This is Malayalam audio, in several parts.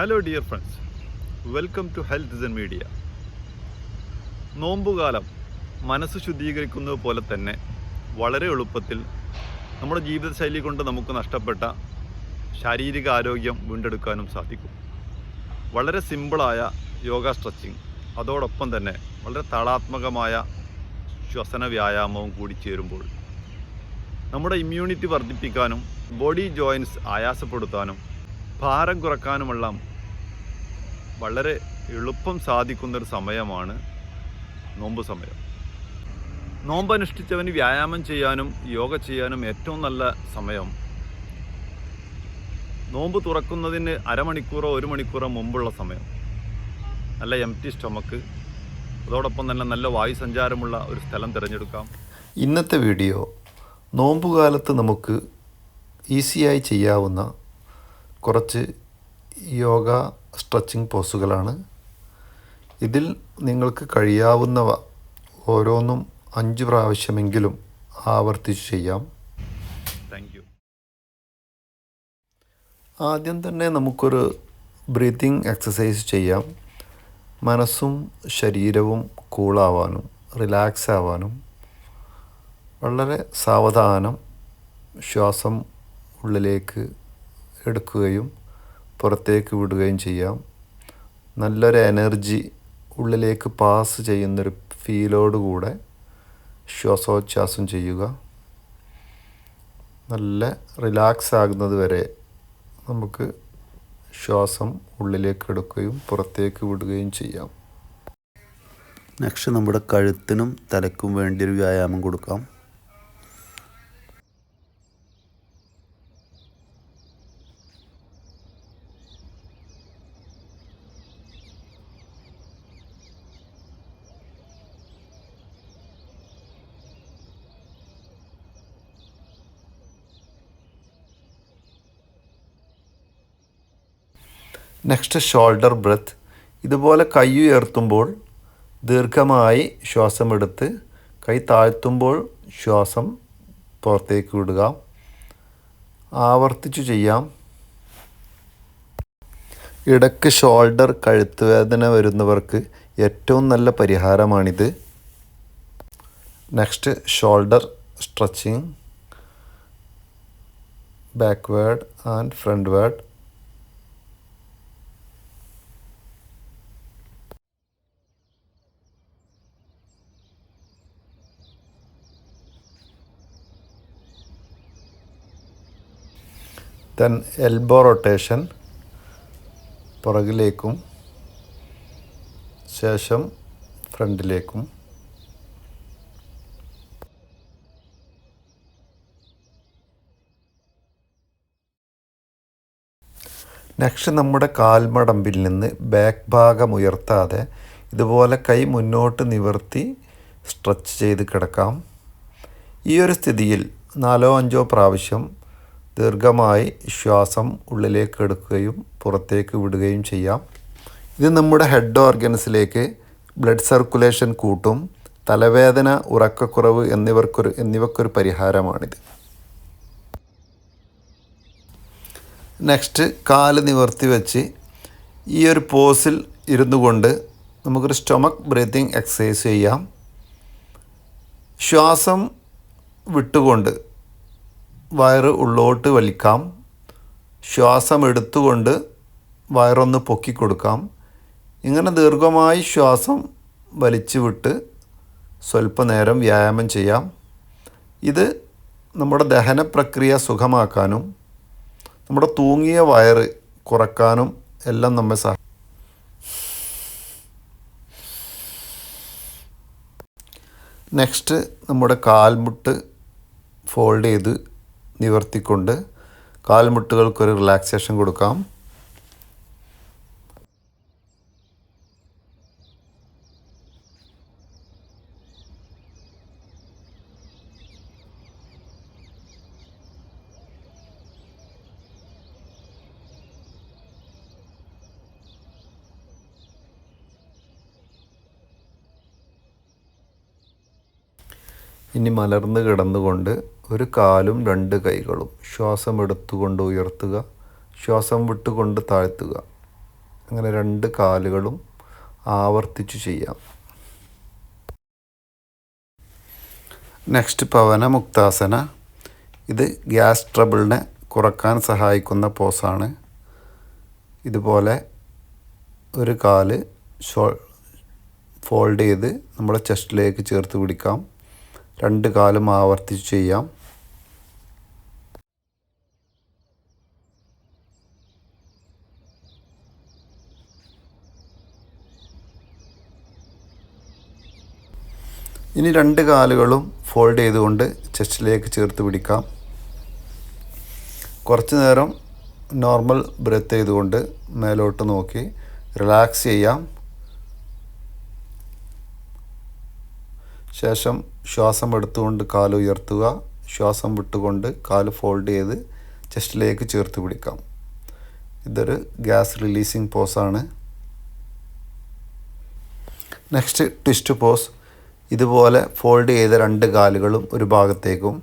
Hello dear friends welcome to health isn't media നോമ്പുകാലം മനസ്സ് ശുദ്ധീകരിക്കുന്നത് പോലെ തന്നെ വളരെ എളുപ്പത്തിൽ നമ്മുടെ ജീവിതശൈലി കൊണ്ട് നമുക്ക് നഷ്ടപ്പെട്ട ശാരീരിക ആരോഗ്യം വീണ്ടെടുക്കാനും സാധിക്കും. വളരെ സിമ്പിളായ യോഗ സ്ട്രെച്ചിങ് അതോടൊപ്പം തന്നെ വളരെ താളാത്മകമായ ശ്വസന വ്യായാമവും കൂടി ചേരുമ്പോൾ നമ്മുടെ ഇമ്മ്യൂണിറ്റി വർദ്ധിപ്പിക്കാനും ബോഡി ജോയിൻസ് ആയാസപ്പെടുത്താനും ഭാരം കുറക്കാനുമെല്ലാം വളരെ എളുപ്പം സാധിക്കുന്നൊരു സമയമാണ് നോമ്പ് സമയം. നോമ്പ് അനുഷ്ഠിച്ചവന് വ്യായാമം ചെയ്യാനും യോഗ ചെയ്യാനും ഏറ്റവും നല്ല സമയം നോമ്പ് തുറക്കുന്നതിന് അരമണിക്കൂറോ ഒരു മണിക്കൂറോ മുമ്പുള്ള സമയം. നല്ല എം ടി സ്റ്റൊമക്ക് അതോടൊപ്പം തന്നെ നല്ല വായു സഞ്ചാരമുള്ള ഒരു സ്ഥലം തിരഞ്ഞെടുക്കാം. ഇന്നത്തെ വീഡിയോ നോമ്പുകാലത്ത് നമുക്ക് ഈസിയായി ചെയ്യാവുന്ന കുറച്ച് യോഗ സ്ട്രെച്ചിങ് പോസുകളാണ്. ഇതിൽ നിങ്ങൾക്ക് കഴിയാവുന്നവ ഓരോന്നും അഞ്ച് പ്രാവശ്യമെങ്കിലും ആവർത്തിച്ച് ചെയ്യാം. താങ്ക് യു ആദ്യം തന്നെ നമുക്കൊരു ബ്രീത്തിങ് എക്സസൈസ് ചെയ്യാം. മനസ്സും ശരീരവും കൂളാവാനും റിലാക്സ് ആവാനും വളരെ സാവധാനം ശ്വാസം ഉള്ളിലേക്ക് എടുക്കുകയും പുറത്തേക്ക് വിടുകയും ചെയ്യാം. നല്ലൊരു എനർജി ഉള്ളിലേക്ക് പാസ് ചെയ്യുന്നൊരു ഫീലോടുകൂടെ ശ്വാസോച്ഛ്വാസം ചെയ്യുക. നല്ല റിലാക്സ് ആകുന്നത് വരെ നമുക്ക് ശ്വാസം ഉള്ളിലേക്ക് എടുക്കുകയും പുറത്തേക്ക് വിടുകയും ചെയ്യാം. നെക്സ്റ്റ് നമ്മുടെ കഴുത്തിനും തലക്കും വേണ്ടി ഒരു വ്യായാമം കൊടുക്കാം. നെക്സ്റ്റ് ഷോൾഡർ ബ്രത്ത് ഇതുപോലെ കൈ ഉയർത്തുമ്പോൾ ദീർഘമായി ശ്വാസം എടുത്ത് കൈ താഴ്ത്തുമ്പോൾ ശ്വാസം പുറത്തേക്ക് വിടുക. ആവർത്തിച്ചു ചെയ്യാം. ഇടയ്ക്ക് ഷോൾഡർ കഴുത്ത് വേദന വരുന്നവർക്ക് ഏറ്റവും നല്ല പരിഹാരമാണിത്. Next shoulder stretching backward and front frontward then elbow rotation പുറകിലേക്കും ശേഷം ഫ്രണ്ടിലേക്കും. നെക്സ്റ്റ് നമ്മുടെ കാൽമടമ്പിൽ നിന്ന് ബാക്ക് ഭാഗം ഉയർത്താതെ ഇതുപോലെ കൈ മുന്നോട്ട് നിവർത്തി സ്ട്രെച്ച് ചെയ്ത് കിടക്കാം. ഈ ഒരു സ്ഥിതിയിൽ നാലോ അഞ്ചോ പ്രാവശ്യം ദീർഘമായി ശ്വാസം ഉള്ളിലേക്ക് എടുക്കുകയും പുറത്തേക്ക് വിടുകയും ചെയ്യാം. ഇത് നമ്മുടെ ഹെഡ് ഓർഗൻസിലേക്ക് ബ്ലഡ് സർക്കുലേഷൻ കൂട്ടും തലവേദന ഉറക്കക്കുറവ് എന്നിവർക്കൊരു എന്നിവക്കൊരു പരിഹാരമാണിത്. നെക്സ്റ്റ് കാൽ നിവർത്തി വെച്ച് ഈ ഒരു പോസിൽ ഇരുന്നു കൊണ്ട് നമുക്കൊരു സ്റ്റൊമക്ക് ബ്രീത്തിങ് എക്സസൈസ് ചെയ്യാം. ശ്വാസം വിട്ടുകൊണ്ട് വയറ് ഉള്ളോട്ട് വലിക്കാം. ശ്വാസം എടുത്തുകൊണ്ട് വയറൊന്ന് പൊക്കി കൊടുക്കാം. ഇങ്ങനെ ദീർഘമായി ശ്വാസം വലിച്ചു വിട്ട് സ്വല്പനേരം വ്യായാമം ചെയ്യാം. ഇത് നമ്മുടെ ദഹന പ്രക്രിയ സുഖമാക്കാനും നമ്മുടെ തൂങ്ങിയ വയറ് കുറക്കാനും എല്ലാം നമ്മെ സഹ നെക്സ്റ്റ് നമ്മുടെ കാൽമുട്ട് ഫോൾഡ് ചെയ്ത് നിവർത്തിക്കൊണ്ട് കാൽമുട്ടുകൾക്കൊരു റിലാക്സേഷൻ കൊടുക്കാം. ഇനി മലർന്ന് കിടന്നുകൊണ്ട് ഒരു കാലും രണ്ട് കൈകളും. ശ്വാസം എടുത്തുകൊണ്ട് ഉയർത്തുക. ശ്വാസം വിട്ടുകൊണ്ട് താഴ്ത്തുക. അങ്ങനെ രണ്ട് കാലുകളും ആവർത്തിച്ചു ചെയ്യാം. നെക്സ്റ്റ് പവന മുക്താസന. ഇത് ഗ്യാസ് ട്രബിളിനെ കുറയ്ക്കാൻ സഹായിക്കുന്ന പോസാണ്. ഇതുപോലെ ഒരു കാൽ ഫോൾഡ് ചെയ്ത് നമ്മുടെ ചെസ്റ്റിലേക്ക് ചേർത്ത് പിടിക്കാം. രണ്ട് കാലും ആവർത്തിച്ച് ചെയ്യാം. ഇനി രണ്ട് കാലുകളും ഫോൾഡ് ചെയ്തുകൊണ്ട് ചെസ്റ്റിലേക്ക് ചേർത്ത് പിടിക്കാം. കുറച്ച് നേരം നോർമൽ ബ്രെത്ത് ചെയ്തുകൊണ്ട് മേലോട്ട് നോക്കി റിലാക്സ് ചെയ്യാം. ശേഷം ശ്വാസം എടുത്തുകൊണ്ട് കാൽ ഉയർത്തുക. ശ്വാസം വിട്ടുകൊണ്ട് കാൽ ഫോൾഡ് ചെയ്ത് ചെസ്റ്റിലേക്ക് ചേർത്ത് പിടിക്കാം. ഇതൊരു gas releasing പോസാണ്. Next twist pose. ഇതുപോലെ ഫോൾഡ് ചെയ്ത രണ്ട് കാലുകളും ഒരു ഭാഗത്തേക്കും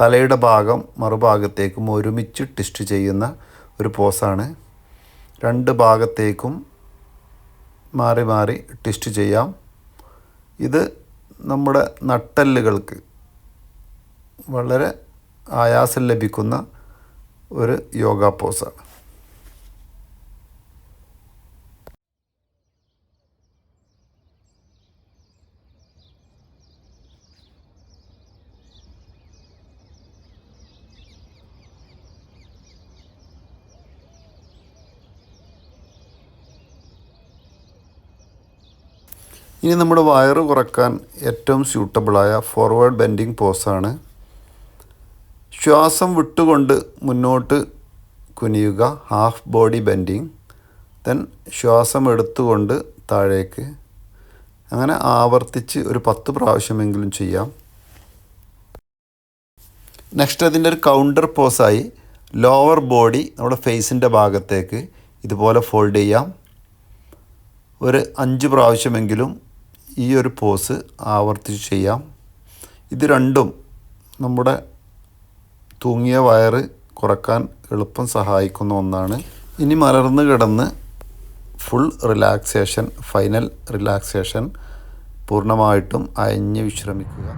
തലയുടെ ഭാഗം മറുഭാഗത്തേക്കും ഒരുമിച്ച് ട്വിസ്റ്റ് ചെയ്യുന്ന ഒരു പോസാണ് രണ്ട് ഭാഗത്തേക്കും മാറി മാറി ട്വിസ്റ്റ് ചെയ്യാം. ഇത് നമ്മുടെ നട്ടല്ലുകൾക്ക് വളരെ ആയാസം ലഭിക്കുന്ന ഒരു യോഗ പോസാണ് ഇനി നമ്മുടെ വയറ് കുറയ്ക്കാൻ ഏറ്റവും സ്യൂട്ടബിളായ ഫോർവേഡ് ബെൻഡിങ് പോസാണ് ശ്വാസം വിട്ടുകൊണ്ട് മുന്നോട്ട് കുനിയുക ഹാഫ് ബോഡി ബെൻഡിങ് ദെൻ ശ്വാസം എടുത്തുകൊണ്ട് താഴേക്ക്. അങ്ങനെ ആവർത്തിച്ച് ഒരു പത്ത് പ്രാവശ്യമെങ്കിലും ചെയ്യാം. നെക്സ്റ്റ് അതിന്റെ ഒരു കൗണ്ടർ പോസായി ലോവർ ബോഡി നമ്മുടെ ഫേസിന്റെ ഭാഗത്തേക്ക് ഇതുപോലെ ഫോൾഡ് ചെയ്യാം. ഒരു അഞ്ച് പ്രാവശ്യമെങ്കിലും ഈ ഒരു പോസ് ആവർത്തിച്ച് ചെയ്യാം. ഇത് രണ്ടും നമ്മുടെ തൂങ്ങിയ വയറ് കുറയ്ക്കാൻ എളുപ്പം സഹായിക്കുന്ന ഒന്നാണ്. ഇനി മലർന്ന് കിടന്ന് ഫുൾ റിലാക്സേഷൻ ഫൈനൽ റിലാക്സേഷൻ പൂർണമായിട്ടും അയഞ്ഞ് വിശ്രമിക്കുക.